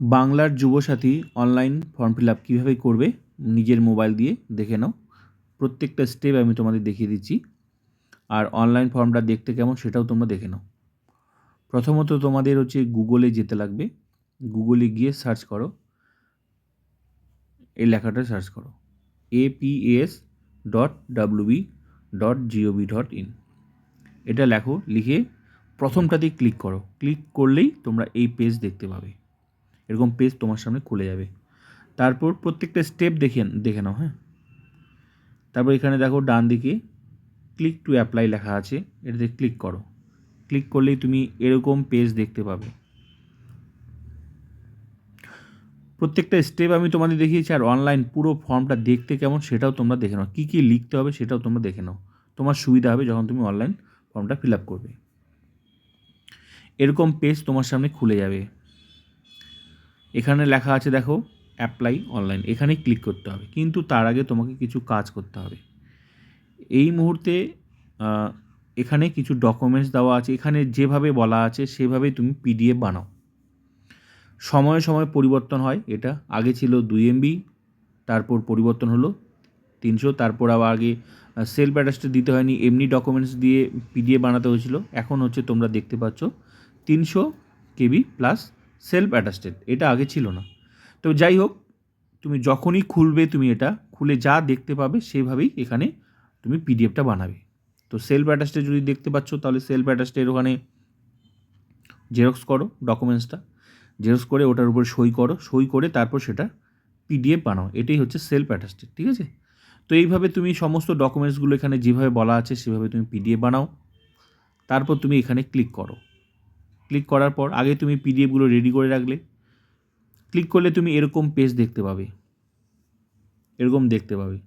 বাংলার Yuvasathi online form fill up কীভাবে করবে নিজের মোবাইল দিয়ে দেখে নাও। প্রত্যেকটা স্টেপ আমি তোমাদের দেখিয়ে দিচ্ছি। আর অনলাইন ফর্মটা দেখতে কেমন সেটাও তোমরা দেখে নাও। প্রথমত তোমাদের হচ্ছে গুগলে যেতে লাগবে। গুগলে গিয়ে সার্চ করো। এই লেখাটা সার্চ করো। A P S dot W B dot G O V dot in এটা লেখো, লিখে প্রথমটাতেই ক্লিক করো। ক্লিক করলেই তোমরা এই পেজ দেখতে পাবে। এরকম পেজ তোমার সামনে খুলে যাবে। তারপর প্রত্যেকটা স্টেপ দেখে দেখে নাও হ্যাঁ? তারপর এখানে দেখো ডান দিকে ক্লিক টু অ্যাপ্লাই লেখা আছে, এটাতে ক্লিক করো। ক্লিক করলেই তুমি এরকম পেজ দেখতে পাবে। প্রত্যেকটা স্টেপ আমি তোমাদের দেখিয়েছি, আর অনলাইন পুরো ফর্মটা দেখতে কেমন সেটাও তোমরা দেখে নাও। কী কী লিখতে হবে সেটাও তোমরা দেখে নাও। তোমার সুবিধা হবে যখন তুমি অনলাইন ফর্মটা ফিল আপ করবে। এরকম পেজ তোমার সামনে খুলে যাবে। এখানে লেখা আছে, দেখো অ্যাপ্লাই অনলাইন এখানে ক্লিক করতে হবে। কিন্তু তার আগে তোমাকে কিছু কাজ করতে হবে। এই মুহূর্তে এখানে কিছু ডকুমেন্টস দেওয়া আছে। এখানে যেভাবে বলা আছে, সেভাবেই তুমি পিডিএফ বানাও। সময়ে সময়ে পরিবর্তন হয় এটা। আগে ছিল দুই এমবি তারপর পরিবর্তন হলো তিনশো, তারপর আবার আগে সেলফ অ্যাটাচটা দিতে হয়নি। এমনি ডকুমেন্টস দিয়ে পিডিএফ বানাতে হয়েছিল। এখন হচ্ছে তোমরা দেখতে পাচ্ছ, তিনশো কেবি প্লাস সেলফ অ্যাটাস্টেড এটা আগে ছিল না। তো যাই হোক, তুমি যখনই খুলবে তুমি এটা, খুলে যা দেখতে পাবে সেভাবেই এখানে তুমি পিডিএফটা বানাবে। তো সেলফ অ্যাটাস্টে যদি দেখতে পাচ্ছ, তাহলে সেলফ অ্যাটাস্টের ওখানে জেরক্স করো ডকুমেন্টসটা জেরক্স করে ওটার উপর সই করো, সই করে তারপর সেটা পিডিএফ বানাও। এটাই হচ্ছে সেলফ অ্যাটাস্টেড ঠিক আছে? তো এইভাবে তুমি সমস্ত ডকুমেন্টসগুলো এখানে যেভাবে বলা আছে, সেভাবে তুমি পিডিএফ বানাও। তারপর তুমি এখানে ক্লিক করো। ক্লিক করার পর আগে তুমি পিডিএফগুলো রেডি করে রাখলে। ক্লিক করলে তুমি এরকম পেজ দেখতে পাবে। এরকম দেখতে পাবে।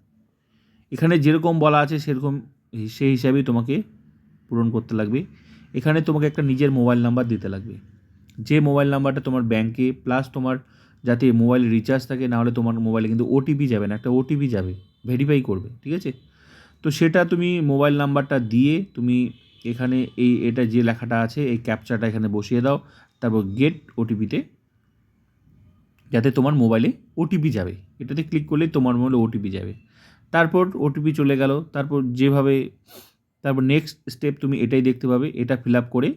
এখানে যেরকম বলা আছে সেরকম সেই হিসাবেই তোমাকে পূরণ করতে লাগবে। এখানে তোমাকে একটা নিজের মোবাইল নাম্বার দিতে লাগবে। যে মোবাইল নাম্বারটা তোমার ব্যাংকে প্লাস তোমার যাতে মোবাইল রিচার্জ থাকে, নাহলে তোমার মোবাইলে কিন্তু ওটিপি যাবে না, একটা ওটিপি যাবে। ভেরিফাই করবে, ঠিক আছে? তো সেটা তুমি মোবাইল নাম্বারটা দিয়ে তুমি এখানে এই, এটা যে লেখাটা আছে, এই ক্যাপচাটা এখানে বসিয়ে দাও। তারপর গেট ওটিপিতে যাতে তোমার মোবাইলে ওটিপি যাবে। এটাতে ক্লিক করলে তোমার মোবাইলে ওটিপি যাবে। তারপর ওটিপি চলে গেল। তারপর যেভাবে, তারপর নেক্সট স্টেপ তুমি এটাই দেখতে পাবে। এটা ফিল আপ করে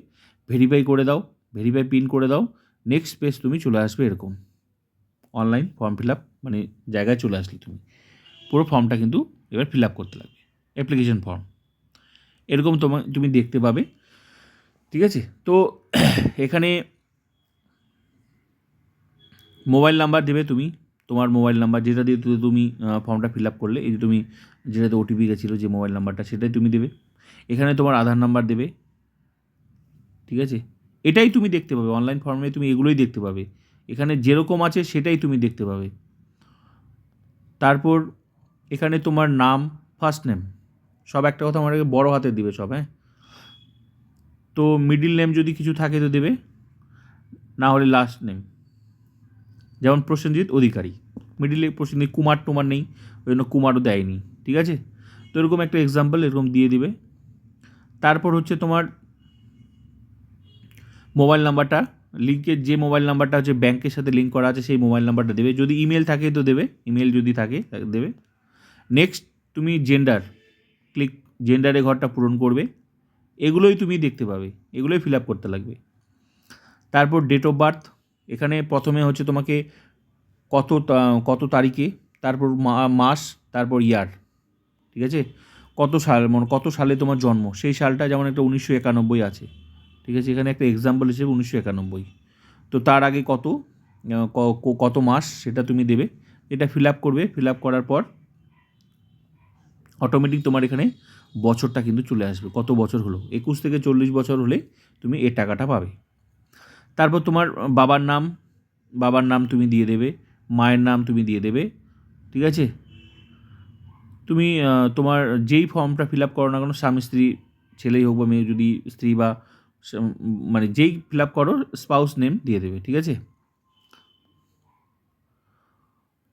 ভেরিফাই করে দাও। ভেরিফাই পিন করে দাও। নেক্সট পেজ তুমি চলে আসবে এরকম। অনলাইন ফর্ম ফিল আপ মানে জায়গায় চলে আসলে তুমি। পুরো ফর্মটা কিন্তু এবার ফিল আপ করতে লাগবে। অ্যাপ্লিকেশন ফর্ম এরকম তোমার তুমি দেখতে পাবে। ঠিক আছে? তো এখানে মোবাইল নাম্বার দেবে তুমি। তোমার মোবাইল নাম্বার যেটা দিয়ে তুমি ফর্মটা ফিল আপ করলে, এই যে তুমি যেটাতে ওটিপি গেছিল যে মোবাইল নাম্বারটা, সেটাই তুমি দেবে। এখানে তোমার আধার নাম্বার দেবে। ঠিক আছে? এটাই তুমি দেখতে পাবে। অনলাইন ফর্মে তুমি এগুলোই দেখতে পাবে। এখানে যেরকম আছে সেটাই তুমি দেখতে পাবে। তারপর এখানে তোমার নাম, ফার্স্ট নেম। সব একটা কথা আমার বড় হাতে দিবে সব হ্যাঁ? তো মিডিল নেম যদি কিছু থাকে তো দেবে, না হলে লাস্ট নেম যেমন প্রসেনজিৎ অধিকারী। মিডিলে প্রসেনজিৎ, কুমার টুমার নেই, ওই জন্য কুমারও দেয়নি, ঠিক আছে? তো এরকম একটা এক্সাম্পল এরকম দিয়ে দিবে। তারপর হচ্ছে তোমার মোবাইল নাম্বারটা লিঙ্কের যে মোবাইল নাম্বারটা হচ্ছে ব্যাংকের সাথে লিঙ্ক করা আছে, সেই মোবাইল নাম্বারটা দেবে। যদি ইমেল থাকে তো দেবে ইমেল যদি থাকে, দেবে। নেক্সট তুমি জেন্ডার ক্লিক জেন্ডারে ঘরটা পূরণ করবে, এগুলোই তুমি দেখতে পাবে, এগুলোই ফিল আপ করতে লাগবে। তারপর ডেট অফ বার্থ এখানে প্রথমে হচ্ছে তোমাকে কত কত তারিখে, তারপর মাস, তারপর ইয়ার ঠিক আছে? কত সাল মানে কত সালে তোমার জন্ম, সেই সালটা যেমন একটা উনিশশো একানব্বই আছে, ঠিক আছে? এখানে একটা এক্সাম্পল হিসেবে উনিশশো একানব্বই। তো তার আগে কত কত মাস সেটা তুমি দেবে, এটা ফিল আপ করবে ফিল আপ করার পর অটোমেটিক তোমার এখানে বছরটা কিন্তু চলে আসবে। কত বছর হলো? একুশ থেকে চল্লিশ বছর হলে তুমি এ টাকাটা পাবে। তারপর তোমার বাবার নাম বাবার নাম তুমি দিয়ে দেবে, মায়ের নাম তুমি দিয়ে দেবে, ঠিক আছে? তুমি তোমার যেই ফর্মটা ফিল আপ করো না কেন, স্বামী, স্ত্রী, ছেলেই হোক বা মেয়ে, যদি স্ত্রী বা মানে যেই ফিল আপ করো স্পাউস নেম দিয়ে দেবে, ঠিক আছে?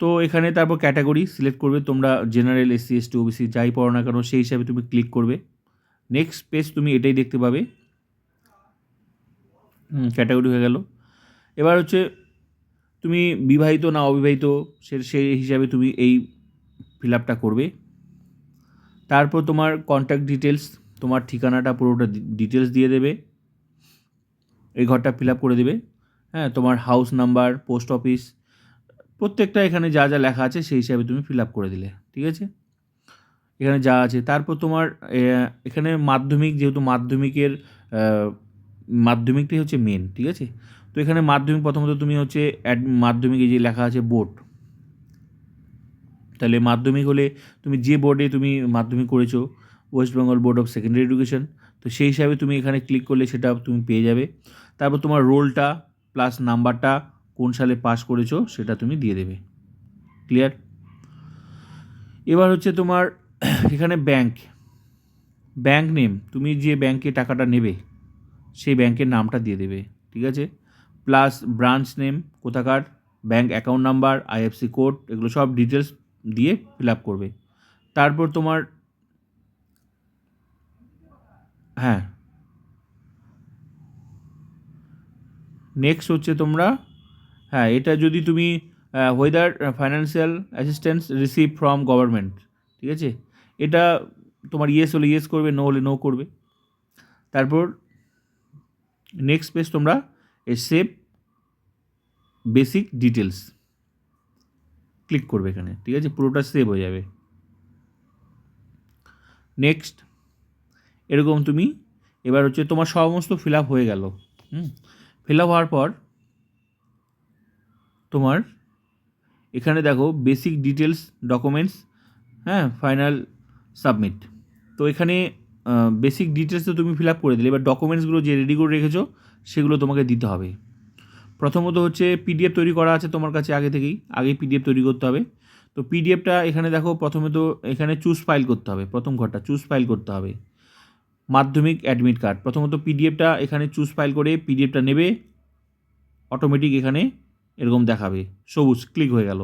তো এখানে তারপর ক্যাটাগরি সিলেক্ট করবে, তোমরা general S SC ST OBC যাই পড়ো না কেন, সেই হিসাবে তুমি ক্লিক করবে। নেক্সট পেজ তুমি এটাই দেখতে পাবে। ক্যাটাগরি হয়ে গেল। এবার হচ্ছে তুমি বিবাহিত না অবিবাহিত, সে সেই হিসাবে তুমি এই ফিল আপটা করবে। তারপর তোমার কন্ট্যাক্ট ডিটেলস তোমার ঠিকানাটা পুরোটা ডিটেলস দিয়ে দেবে। এই ঘরটা ফিল আপ করে দেবে। হ্যাঁ তোমার হাউস নাম্বার পোস্ট অফিস প্রত্যেকটা এখানে যা যা লেখা আছে সেই হিসাবে তুমি ফিল আপ করে দিলে, ঠিক আছে? এখানে যা আছে, তারপর তোমার এখানে মাধ্যমিক, যেহেতু মাধ্যমিকের মাধ্যমিকটাই হচ্ছে মেন ঠিক আছে? তো এখানে মাধ্যমিক প্রথমত তুমি হচ্ছে অ্যাড মাধ্যমিকে যে লেখা আছে বোর্ড তাহলে মাধ্যমিক হলে তুমি যে বোর্ডে তুমি মাধ্যমিক করেছ West Bengal Board of Secondary Education তো সেই হিসাবে তুমি এখানে ক্লিক করলে সেটা তুমি পেয়ে যাবে। তারপর তোমার রোলটা প্লাস নাম্বারটা কোন সালে পাস করেছ সেটা তুমি দিয়ে দেবে। ক্লিয়ার এবার হচ্ছে তোমার এখানে ব্যাংক ব্যাংক নেম তুমি যে ব্যাংকে টাকাটা নেবে, সেই ব্যাংকের নামটা দিয়ে দেবে, ঠিক আছে? প্লাস ব্রাঞ্চ নেম কোথাকার bank account number IFSC code এগুলো সব ডিটেলস দিয়ে ফিল আপ করবে। তারপর তোমার হ্যাঁ। নেক্সট হচ্ছে তোমরা হ্যাঁ এটা যদি তুমি whether financial assistance receive from government ঠিক আছে? এটা তোমার ইয়েস হলে ইয়েস করবে নো হলে নো করবে। তারপর নেক্সট পেজ তোমরা সেভ বেসিক ডিটেলস ক্লিক করবে এখানে, ঠিক আছে? পুরোটা সেভ হয়ে যাবে। নেক্সট এরকম তুমি, এবার হচ্ছে তোমার সমস্ত ফিল আপ হয়ে গেল, হুম? ফিল আপ হওয়ার পর তোমার, এখানে দেখো বেসিক ডিটেলস ডকুমেন্টস হ্যাঁ ফাইনাল সাবমিট তো এখানে বেসিক ডিটেলস তো তুমি ফিল আপ করে দিলে, এবার ডকুমেন্টসগুলো যে রেডি করে রেখেছো, সেগুলো তোমাকে দিতে হবে। প্রথমত হচ্ছে পিডিএফ তৈরি করা আছে তোমার কাছে আগে থেকেই, আগেই পিডিএফ তৈরি করতে হবে। তো পিডিএফটা এখানে দেখো প্রথমে তো এখানে চুজ ফাইল করতে হবে, প্রথম ঘরটা চুজ ফাইল করতে হবে। মাধ্যমিক অ্যাডমিট কার্ড প্রথমত পিডিএফটা এখানে চুজ ফাইল করে পিডিএফটা নেবে অটোমেটিক এখানে এরকম দেখাবে। সবুজ ক্লিক হয়ে গেল।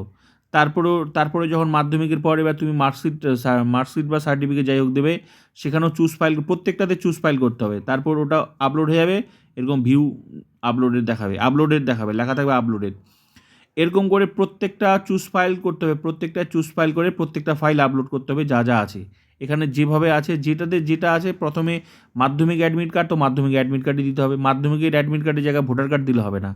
তারপরেও, তারপরে যখন মাধ্যমিকের পর এবার তুমি মার্কশিট মার্কশিট বা সার্টিফিকেট যাই হোক দেবে, সেখানেও চুজ ফাইল প্রত্যেকটাতে চুজ ফাইল করতে হবে। তারপর ওটা আপলোড হয়ে যাবে, এরকম ভিউ আপলোডেড দেখাবে আপলোডেড দেখাবে, লেখা থাকবে আপলোডেড এরকম করে প্রত্যেকটা চুজ ফাইল করতে হবে, প্রত্যেকটা চুজ ফাইল করে প্রত্যেকটা ফাইল আপলোড করতে হবে, যা যা আছে। এখানে যেভাবে আছে, যেটাতে যেটা আছে, প্রথমে মাধ্যমিক অ্যাডমিট কার্ড তো মাধ্যমিক অ্যাডমিট কার্ডই দিতে হবে। মাধ্যমিকের অ্যাডমিট কার্ডের জায়গায় ভোটার কার্ড দিলে হবে না।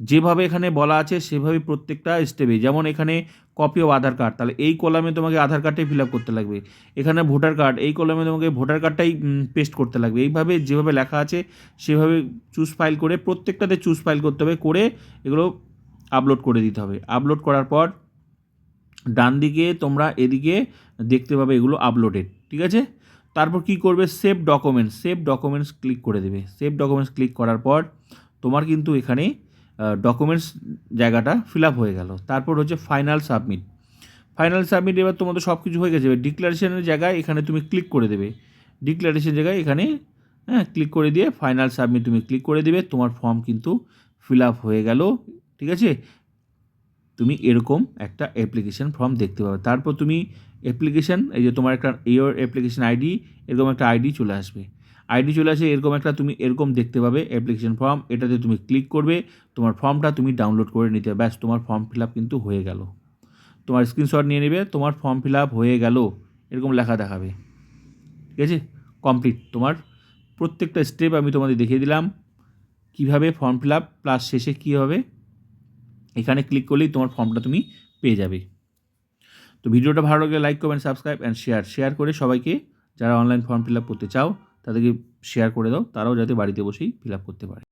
যেভাবে এখানে বলা আছে, সেভাবে প্রত্যেকটা স্টেপে যেমন এখানে কপি অফ আধার কার্ড তাহলে এই কলামে তোমাকে আধার কার্ডটাই ফিল আপ করতে লাগবে। এখানে ভোটার কার্ড এই কলামে তোমাকে ভোটার কার্ডটাই পেস্ট করতে লাগবে। এইভাবে যেভাবে লেখা আছে, সেভাবে চুজ ফাইল করে প্রত্যেকটাতে চুজ ফাইল করতে হবে, করে এগুলো আপলোড করে দিতে হবে। আপলোড করার পর ডান দিকে তোমরা এদিকে দেখতে পাবে এগুলো আপলোডেড ঠিক আছে? তারপর কি করবে? Save documents save documents click করে দেবে। সেভ ডকুমেন্টস ক্লিক করার পর তোমার কিন্তু এখানে ডকুমেন্টস জায়গাটা ফিল আপ হয়ে গেল। তারপর হচ্ছে ফাইনাল সাবমিট ফাইনাল সাবমিট এবার তোমাদের সব কিছু হয়ে গেছে। ডিক্লারেশনের জায়গায় এখানে তুমি ক্লিক করে দেবে। ডিক্লারেশন জায়গায় এখানে হ্যাঁ ক্লিক করে দিয়ে ফাইনাল সাবমিট তুমি ক্লিক করে দেবে। তোমার ফর্ম কিন্তু ফিল আপ হয়ে গেল। ঠিক আছে? তুমি এরকম একটা অ্যাপ্লিকেশান ফর্ম দেখতে পাবে। তারপর তুমি অ্যাপ্লিকেশান এই যে তোমার একটা এওর অ্যাপ্লিকেশন আইডি এরকম একটা আইডি চলে আসবে। আইডি চলে আসে, এরকম একটা তুমি এরকম দেখতে পাবে অ্যাপ্লিকেশন ফর্ম এটাতে তুমি ক্লিক করবে, তোমার ফর্মটা তুমি ডাউনলোড করে নিতে, ব্যাস তোমার ফর্ম ফিল আপ কিন্তু হয়ে গেল। তোমার স্ক্রিনশট নিয়ে নেবে, তোমার ফর্ম ফিল আপ হয়ে গেল, এরকম লেখা দেখাবে। ঠিক আছে? কমপ্লিট তোমার প্রত্যেকটা স্টেপ আমি তোমাদের দেখিয়ে দিলাম, কীভাবে ফর্ম ফিল আপ প্লাস শেষে কী হবে, এখানে ক্লিক করলেই তোমার ফর্মটা তুমি পেয়ে যাবে। তো ভিডিওটা ভালো লাগলে like comment subscribe and share share করে সবাইকে যারা অনলাইন ফর্ম ফিল আপ করতে চাও তাদেরকে শেয়ার করে দাও তারাও যাতে বাড়িতে বসেই ফিল আপ করতে পারে।